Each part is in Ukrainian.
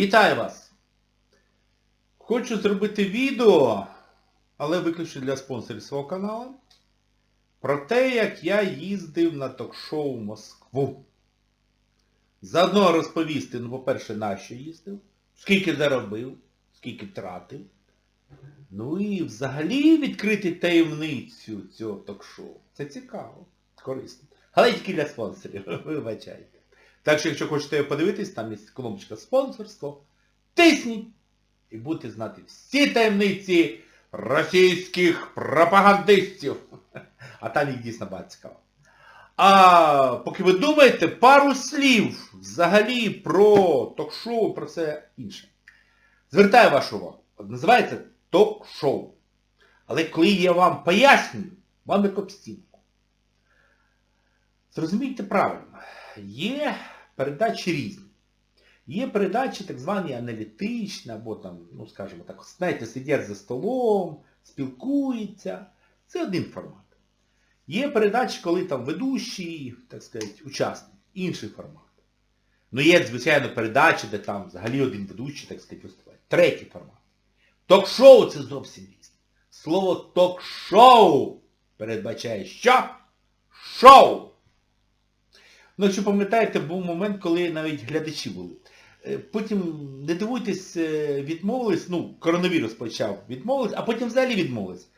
Вітаю вас! Хочу зробити відео, але виключно для спонсорів свого каналу, про те, як я їздив на ток-шоу в Москву. Заодно розповісти, ну, по-перше, на що їздив, скільки заробив, скільки тратив. Ну і взагалі відкрити таємницю цього ток-шоу. Це цікаво, корисно. Але тільки для спонсорів, вибачайте. Так що, якщо хочете подивитись, там є кнопочка спонсорство. Тисніть і будете знати всі таємниці російських пропагандистів. А там їх дійсно багато. А поки ви думаєте, пару слів взагалі про ток-шоу, про все інше. Звертаю вашу увагу. Називається ток-шоу. Але коли я вам пояснюю, вам як об стінку. Зрозумійте правильно, є передачі різні. Є передачі так звані аналітичні, або там, ну скажімо так, знаєте, сидять за столом, спілкуються. Це один формат. Є передачі, коли там ведущий, так сказати, учасник, інший формат. Ну є, звичайно, передачі, де там взагалі один ведучий, так сказати, виступає. Третій формат. Ток-шоу це зовсім різне. Слово ток-шоу передбачає що? Шоу! Ну, якщо пам'ятаєте, був момент, коли навіть глядачі були. Е, Потім, не дивуйтесь, е, відмовились, ну, коронавірус почав, відмовились, а потім взагалі відмовились.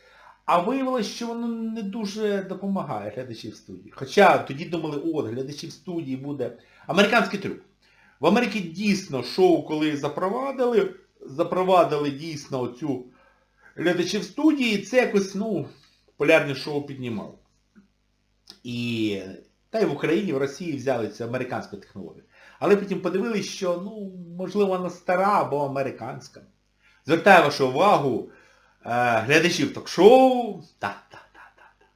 А виявилось, що воно не дуже допомагає глядачі в студії. Хоча тоді думали, от, глядачі в студії буде. Американський трюк. В Америці дійсно шоу, коли запровадили, запровадили дійсно оцю глядачі в студії, це якось, ну, популярне шоу піднімало. І та й в Україні, в Росії взяли цю американську технологію. Але потім подивилися, що, ну, можливо, вона стара або американська. Звертаю вашу увагу, е, глядачів ток-шоу. Та-та-та-та-та.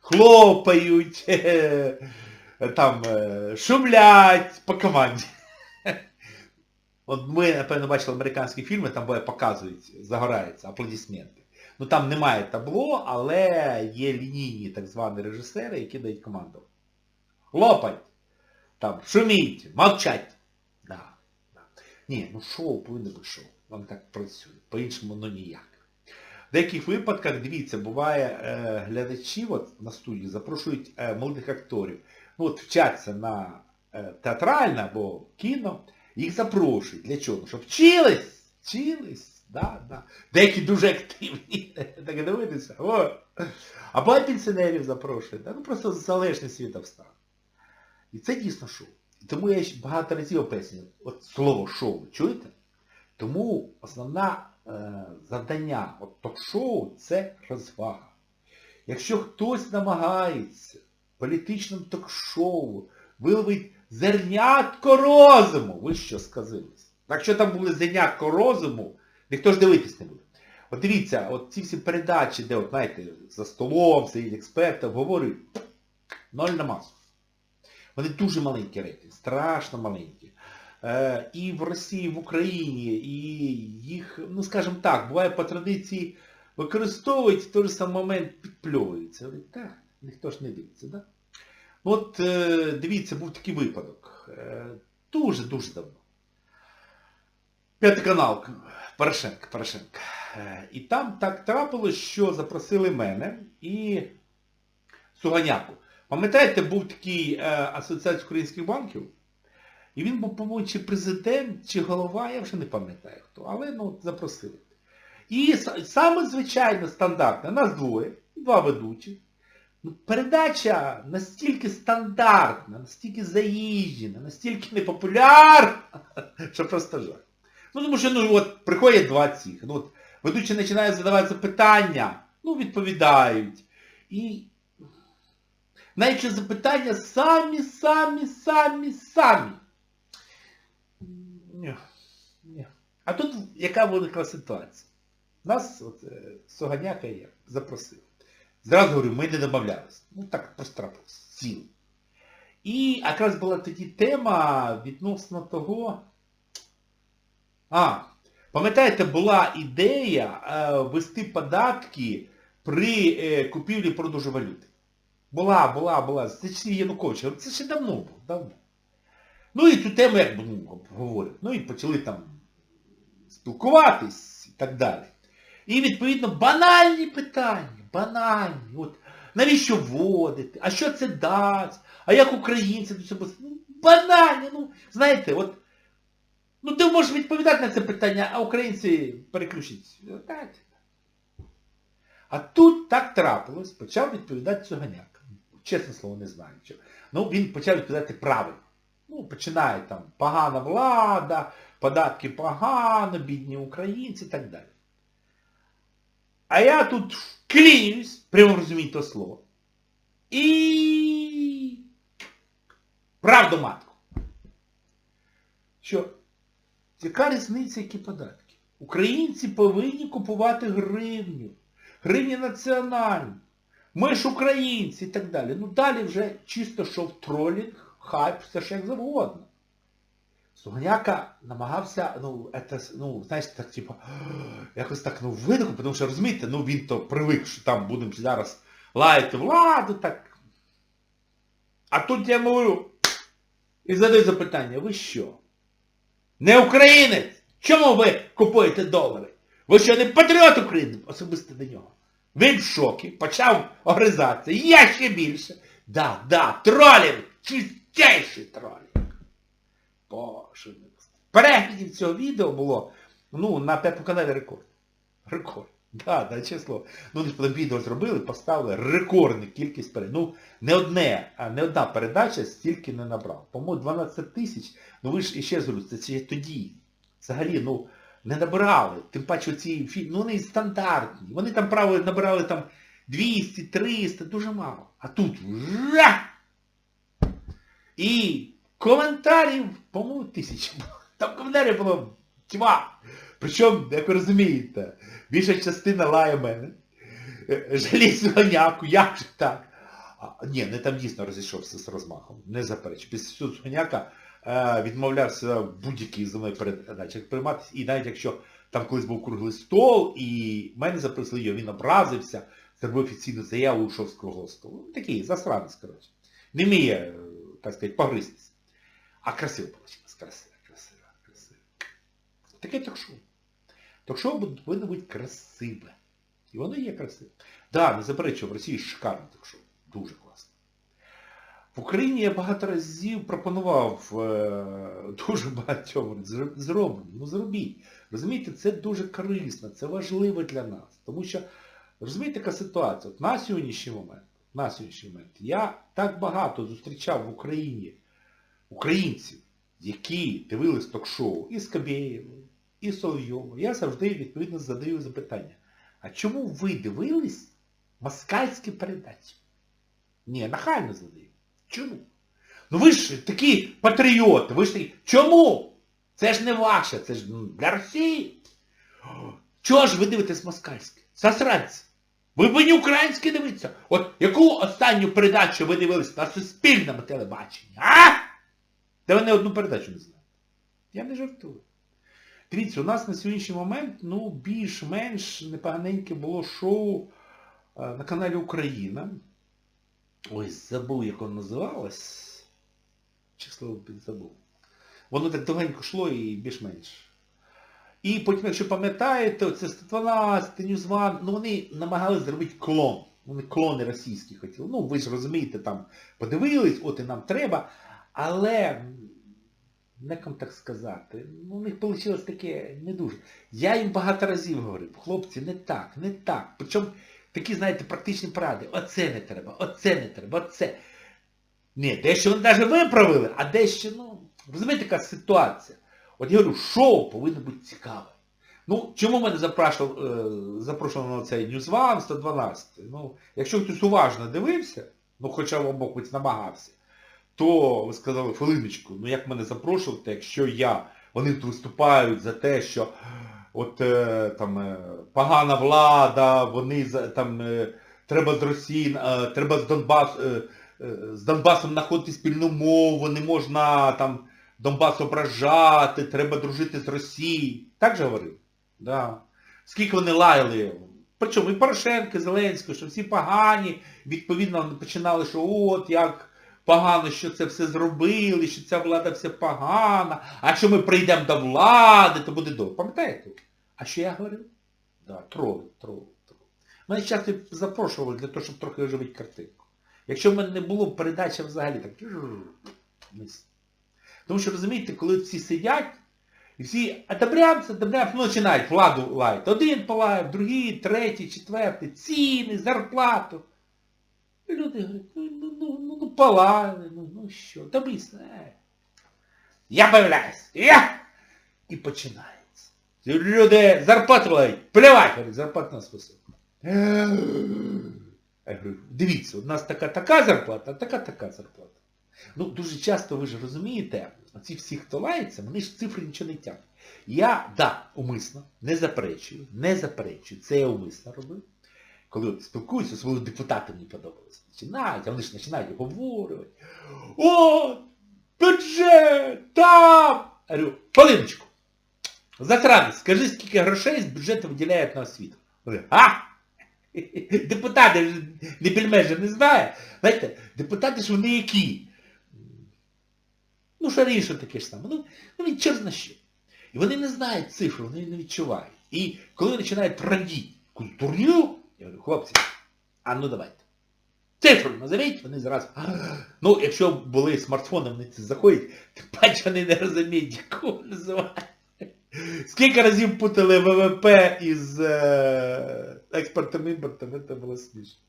Хлопають, е, там е, шумлять по команді. От ми, напевно, бачили американські фільми, там показують, загораються, аплодисменти. Ну там немає табло, але є лінійні так звані режисери, які дають команду. Лопать, там, шуміть, мовчать. Да, да. Ні, ну шоу повинно бути шоу. Воно так працює. По-іншому ну ніяк. В деяких випадках, дивіться, буває е, глядачі от, на студії запрошують е, молодих акторів. Ну от вчаться на е, театральне або кіно, їх запрошують. Для чого? Щоб вчились, вчились. Да, да. Деякі дуже активні. Так дивитися. О. Або пенсіонерів запрошують. Да? Ну просто залежний світ обстав. І це дійсно шоу. І тому я ще багато разів описую. От слово шоу, чуєте? Тому основне е, завдання от ток-шоу це розвага. Якщо хтось намагається політичним ток-шоу виловить зернятко розуму, ви що сказились? Якщо там були зернятко розуму, ніхто ж дивитись не буде. От дивіться, от ці всі передачі, де, от, знаєте, за столом, сидять експерти, обговорюють, ноль на масу. Вони дуже маленькі рейтинги, страшно маленькі. Е, і в Росії, і в Україні, і їх, ну скажімо так, буває по традиції використовують, в той же самий момент підпльовуються. Так, ніхто ж не дивиться, да? Ну от е, дивіться, був такий випадок. Дуже-дуже давно. П'ятий канал Порошенко, Порошенко. Е, І там так трапилось, що запросили мене і Суганяку. Пам'ятаєте, був такий е, асоціація українських банків, і він був, по-моєму, чи президент, чи голова, я вже не пам'ятаю хто, але ну, запросили. І саме звичайно стандартне, нас двоє, два ведучих. Ну, передача настільки стандартна, настільки заїжджена, настільки непопулярна, що просто жах. Ну тому що ну, от, приходять два цих, ну, от, ведучі починають задавати запитання, ну відповідають. І навіть запитання самі, самі, самі, самі. Ні, ні. А тут яка виникла ситуація? Нас от, е, Соганяка і я запросили. Зразу говорю, ми не домовлялися. Ну так просто трапилось. Сіл. І якраз була тоді тема відносно того... А, пам'ятаєте, була ідея е, податки при е, купівлі-продажу валюти. Була, була, була. Це ще Януковича. Це ще давно було, давно. Ну і цю тему як ну, обговорив. Ну і почали там спілкуватись і так далі. І відповідно банальні питання, банальні. От, навіщо вводити? А що це дасть? А як українці до цього? Ну, банальні, ну, знаєте, от, ну ти можеш відповідати на це питання, а українці переключать. Так. А тут так трапилось, почав відповідати Цуганяк. Чесне слово, не знаю. Що. Ну, він почав відповідати правильно. Ну, починає там погана влада, податки погано, бідні українці і так далі. А я тут клінюсь, прямо розумію то слово. І правду матку. Що? Яка різниця, які податки? Українці повинні купувати гривню. Гривні національні. Ми ж українці і так далі. Ну далі вже чисто шов тролінг, хайп, все ж як завгодно. Суганяка намагався, ну, это, ну, знаєш, так, типу, якось так, ну, видиху, тому що, розумієте, ну, він то привик, що там будемо зараз лаяти владу, так. А тут я говорю, і задаю запитання, ви що? Не українець? Чому ви купуєте долари? Ви що, не патріот України? Особисто до нього. Він в шокі, почав огризатися. Я ще більше. Да, да, тролінг, чистейший тролінг. Боже. Переглядів цього відео було, ну, на теплоканалі каналі рекорд. Рекорд. Да, да, чесно. Ну, відео зробили, поставили рекордну кількість переглядів. Ну, не одне, а не одна передача стільки не набрала. По-моєму, 12 тисяч, ну ви ж іще зрозуміли, це ще тоді. Взагалі, ну, не набирали. Тим паче ці фільми, ну вони стандартні. Вони там право набирали там 200, 300, дуже мало. А тут жа! І коментарів, по-моєму, тисячі. Там коментарів було тьма. Причому, як ви розумієте, більша частина лає мене. Е, Жалій як же так? А, ні, не там дійсно розійшовся з розмахом. Не заперечу. Після цього Суганяка е, відмовлявся будь-якій зі мною передачах прийматися. І навіть якщо там колись був круглий стол, і мене запросили його, він образився, зробив офіційну заяву, ушов з круглого столу. Ну, Такий засранець, коротше. Не вміє, е, так сказати, погристися. А красиво вийшло. Красиво, красиво, красиво. Таке ток-шоу. Ток-шоу повинно бути красиве. І воно є красиве. Так, да, не заперечую, в Росії шикарне ток-шоу. Дуже класно. В Україні я багато разів пропонував е, дуже багатьом зро- зробимо. Ну зробіть. Розумієте, це дуже корисно, це важливо для нас. Тому що, розумієте, яка ситуація? От на сьогоднішній момент, на сьогоднішній момент, я так багато зустрічав в Україні українців, які дивились ток-шоу і з Кабєєвою, і з Соловйовою. Я завжди, відповідно, задаю запитання. А чому ви дивились москальські передачі? Ні, нахально задаю. Чому? Ну ви ж такі патріоти, ви ж такі. Чому? Це ж не ваше, це ж для Росії. Чого ж ви дивитесь москальське? Засранці. Ви повинні українське дивитися. От яку останню передачу ви дивились на суспільному телебаченні? А? Та ви не одну передачу не знаєте. Я не жартую. Дивіться, у нас на сьогоднішній момент, ну, більш-менш непоганеньке було шоу е, на каналі Україна. Ой, забув, як воно називалось. Число підзабув. Воно так довгенько йшло і більш-менш. І потім, якщо пам'ятаєте, це 112, Ньюзван, ну вони намагалися зробити клон. Вони клони російські хотіли. Ну, ви ж розумієте, там подивились, от і нам треба. Але, як вам так сказати, ну, у них вийшло таке не дуже. Я їм багато разів говорив, хлопці, не так, не так. Причому такі, знаєте, практичні поради. Оце не треба, оце не треба, оце. Ні, дещо вони навіть виправили, а дещо, ну, розумієте, яка ситуація. От я говорю, шоу повинно бути цікаве. Ну, чому мене е, запрошував на цей Ньюзван 112? Ну, якщо хтось уважно дивився, ну хоча б обох намагався, то ви сказали, хвилиночку, ну як мене запрошувати, якщо я, вони тут виступають за те, що от е, там е, погана влада, вони там е, треба з Росії, треба з Донбасу, з Донбасом знаходити спільну мову, не можна там Донбас ображати, треба дружити з Росією. Так же говорив? Да. Скільки вони лаяли. Причому і Порошенко, і Зеленський, що всі погані, відповідно починали, що от як погано, що це все зробили, що ця влада все погана, а якщо ми прийдемо до влади, то буде добре. Пам'ятаєте? А що я говорив? Да, троли, троли, троли. Мене часто запрошували для того, щоб трохи оживити картинку. Якщо в мене не було передача взагалі так. Тому що розумієте, коли всі сидять, і всі одобрямся, одобрямся, ну починають владу лаять. Один полає, другий, третій, четвертий, ціни, зарплату. І люди говорять, ну, ну, ну, ну, ну що, та бисне. Я появляюсь, я! І починається. Люди зарплату лають, плевать, зарплата нас висока. Я говорю, дивіться, у нас така така зарплата, а така така зарплата. Ну, дуже часто ви ж розумієте, оці всі, хто лається, вони ж цифри нічого не тягнуть. Я, да, умисно, не заперечую, не заперечую, це я умисно робив. Коли спілкуюся, особливо депутати мені подобалися. Починають, вони ж починають обговорювати. О, бюджет, там! Я говорю, Полиночку, засранець, скажи, скільки грошей з бюджету виділяють на освіту. Вони, а? Депутати ж не більмежа не знає. Знаєте, депутати ж вони які? Ну, шаріше таке ж саме. Ну, ну він чорт зна що. І вони не знають цифр, вони не відчувають. І коли починають радіти культурню, я говорю, хлопці, а ну давайте. Цифру назовіть, вони зразу. «А». Ну, якщо були смартфони, вони це заходять, тим паче вони не розуміють, яку називають. Скільки разів путали ВВП із е, експортом імпортом, це було смішно.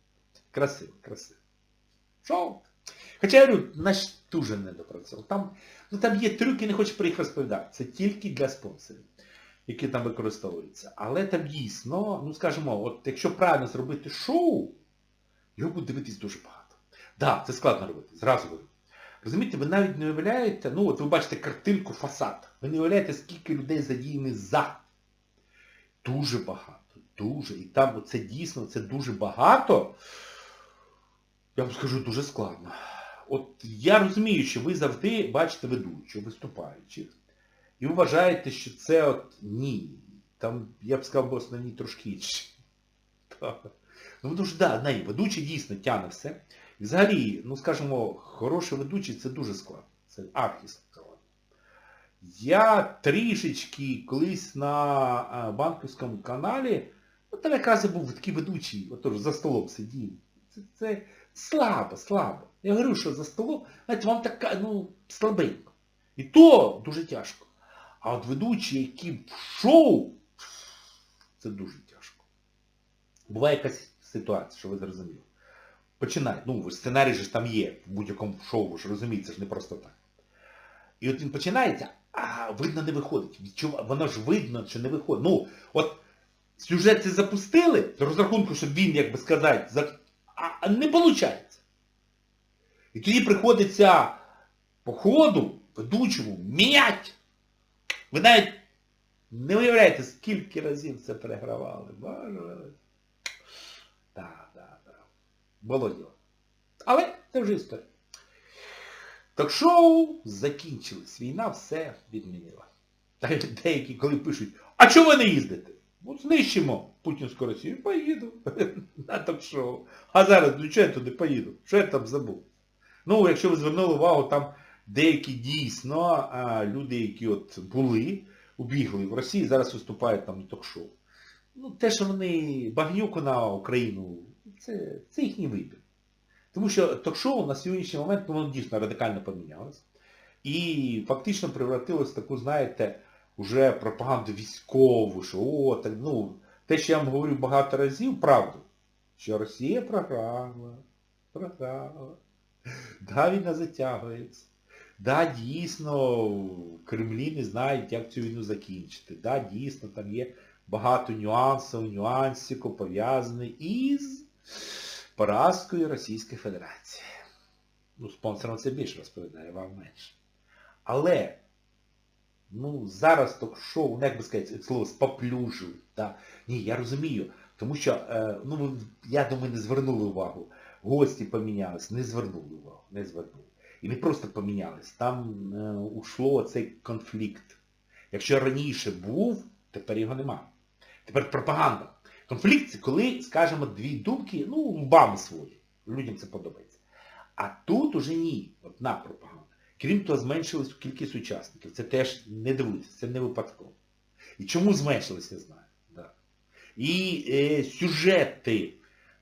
Красиво, красиво. Шоу. Хоча я говорю, наш дуже не допрацьовував. Там, ну, там є трюки, не хочу про їх розповідати. Це тільки для спонсорів, які там використовуються. Але там дійсно, ну скажімо, от якщо правильно зробити шоу, його буде дивитись дуже багато. Так, да, це складно робити, зразу говорю. Розумієте, ви навіть не уявляєте, ну от ви бачите картинку фасад. Ви не уявляєте, скільки людей задіяні за. Дуже багато, дуже. І там це дійсно, це дуже багато. Я вам скажу, дуже складно. От я розумію, що ви завжди бачите ведучого, виступаючих. І ви вважаєте, що це от ні. Там, я б сказав, бо основні трошки інші. Ну тому що, да, не, ведучий дійсно тягне все. І взагалі, ну скажімо, хороший ведучий це дуже складно. Це архіскладно. Я трішечки колись на банківському каналі, ну там якраз я був такий ведучий, отож за столом сидів. Це, це слабо, слабо. Я говорю, що за столом, знаєте, вам така, ну, слабенько. І то дуже тяжко. А от ведучі, які в шоу, це дуже тяжко. Буває якась ситуація, що ви зрозуміли. Починає. Ну, сценарій же ж там є, в будь-якому шоу, ви ж розумієте, ж не просто так. І от він починається, а видно не виходить. Воно ж видно, що не виходить. Ну, от сюжет це запустили, з розрахунку, щоб він, як би сказати, за... а не виходить. І тоді приходиться по ходу ведучому мінять. Ви навіть не уявляєте, скільки разів це перегравали. Боже. Так, так, так. Було діло. Але це вже історія. Ток-шоу закінчилось. Війна все відмінила. Та деякі, коли пишуть, а чого ви не їздите? Ну, знищимо Путінську Росію. Поїду на ток-шоу. А зараз, ну чого я туди поїду? Що я там забув? Ну, якщо ви звернули увагу, там деякі дійсно люди, які от були, убігли в Росії, зараз виступають там на ток-шоу. Ну, те, що вони багнюку на Україну, це, це їхній вибір. Тому що ток-шоу на сьогоднішній момент ну, воно дійсно радикально помінялось. І фактично превратилось в таку, знаєте, вже пропаганду військову, що о, так, ну, те, що я вам говорю багато разів, правду, що Росія програла, програла. Да, війна затягується. Да, дійсно, Кремлі не знають, як цю війну закінчити. Да, дійсно, там є багато нюансів, нюансів, пов'язаних із поразкою Російської Федерації. Ну, спонсорам це більше розповідає, вам менше. Але, ну, зараз ток-шоу, ну, як би сказати, слово споплюжують. Да. Ні, я розумію. Тому що, е, ну, я думаю, не звернули увагу. Гості помінялись, не звернули увагу, не звернули. І не просто помінялись, там е, ушло цей конфлікт. Якщо раніше був, тепер його нема. Тепер пропаганда. Конфлікт це коли, скажімо, дві думки, ну, лбами свої. Людям це подобається. А тут уже ні. Одна пропаганда. Крім того, зменшилась кількість учасників. Це теж не дивуйтесь, це не випадково. І чому зменшилось, я знаю. Да. І е, сюжети,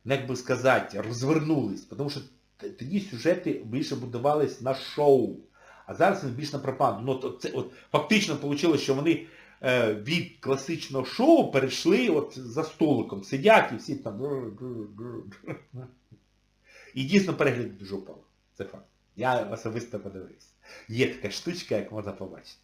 як би сказати, розвернулись, тому що тоді сюжети більше будувались на шоу. А зараз вони більш на пропаганду. Ну, це, от, фактично вийшло, що вони е, від класичного шоу перейшли от за столиком, сидять і всі там. І дійсно перегляди дуже впали. Це факт. Я особисто подивився. Є така штучка, як можна побачити.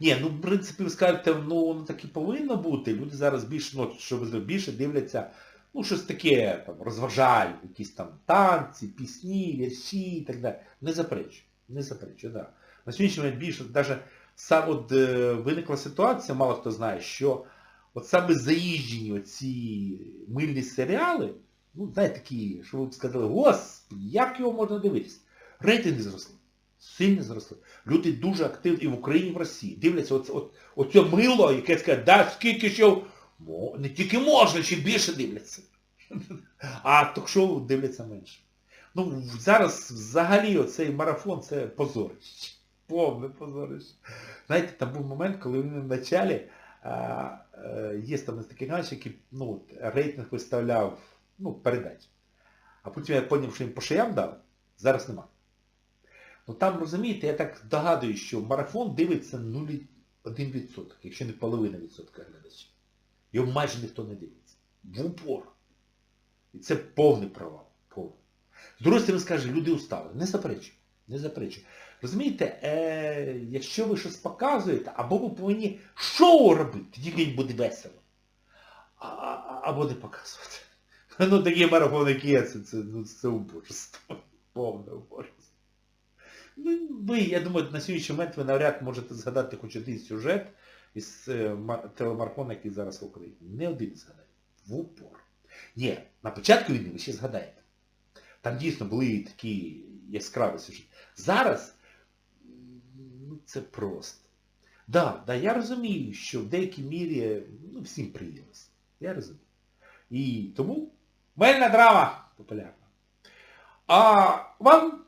Ні, ну в принципі ви скажете, ну воно так і повинно бути. Люди зараз більше, ну, що ви більше дивляться, ну щось таке, там, розважальне, якісь там танці, пісні, вірші і так далі. Не заперечую. Не заперечую. Да. На сьогоднішній момент більше, навіть сам от е, виникла ситуація, мало хто знає, що от саме заїжджені оці мильні серіали, ну, знаєте, такі, що ви б сказали, господи, як його можна дивитися? Рейтинги зросли. Сильно зросли. Люди дуже активні і в Україні, і в Росії. Дивляться от, от, оце мило, яке скаже, да скільки ще... Не тільки можна, ще більше дивляться. А ток-шоу дивляться менше. Ну, зараз взагалі оцей марафон це позорище. Повне позорище. Знаєте, там був момент, коли вони в началі, а, е, є там такий канал, який ну, рейтинг виставляв ну, передач. А потім я зрозумів, що їм по шиям дав, зараз нема. Ну там, розумієте, я так догадуюсь, що марафон дивиться 0,1%, якщо не половина відсотка глядачів. Його майже ніхто не дивиться. В упор. І це повний провал. Повний. З другої сторони скаже, люди устали. Не заперечую. Не заперечую. Розумієте, е, якщо ви щось показуєте, або ви повинні шоу робити, тоді буде весело. А, або не показувати. Ну такі марафони, які є, це, це, ну, це убожество. Повне убожество. Ну, ви, я думаю, на сьогоднішній момент ви навряд можете згадати хоч один сюжет із е, ма- який зараз в Україні. Не один згадаєте. В упор. Ні, на початку війни ви ще згадаєте. Там дійсно були такі яскраві сюжети. Зараз ну, це просто. Да, да, я розумію, що в деякій мірі ну, всім приїлося. Я розумію. І тому мельна драма популярна. А вам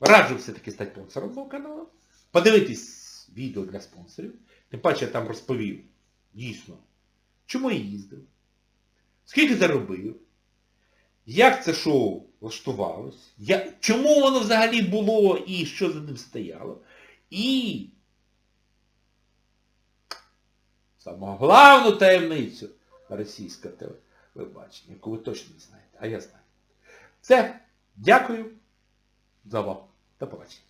раджу все-таки стати спонсором мого каналу. Подивитись відео для спонсорів. Тим паче я там розповів дійсно, чому я їздив, скільки заробив, як це шоу влаштувалось, я, чому воно взагалі було і що за ним стояло. І саму головну таємницю російського телебачення, яку ви точно не знаєте, а я знаю. Все. Дякую за увагу. До побачення.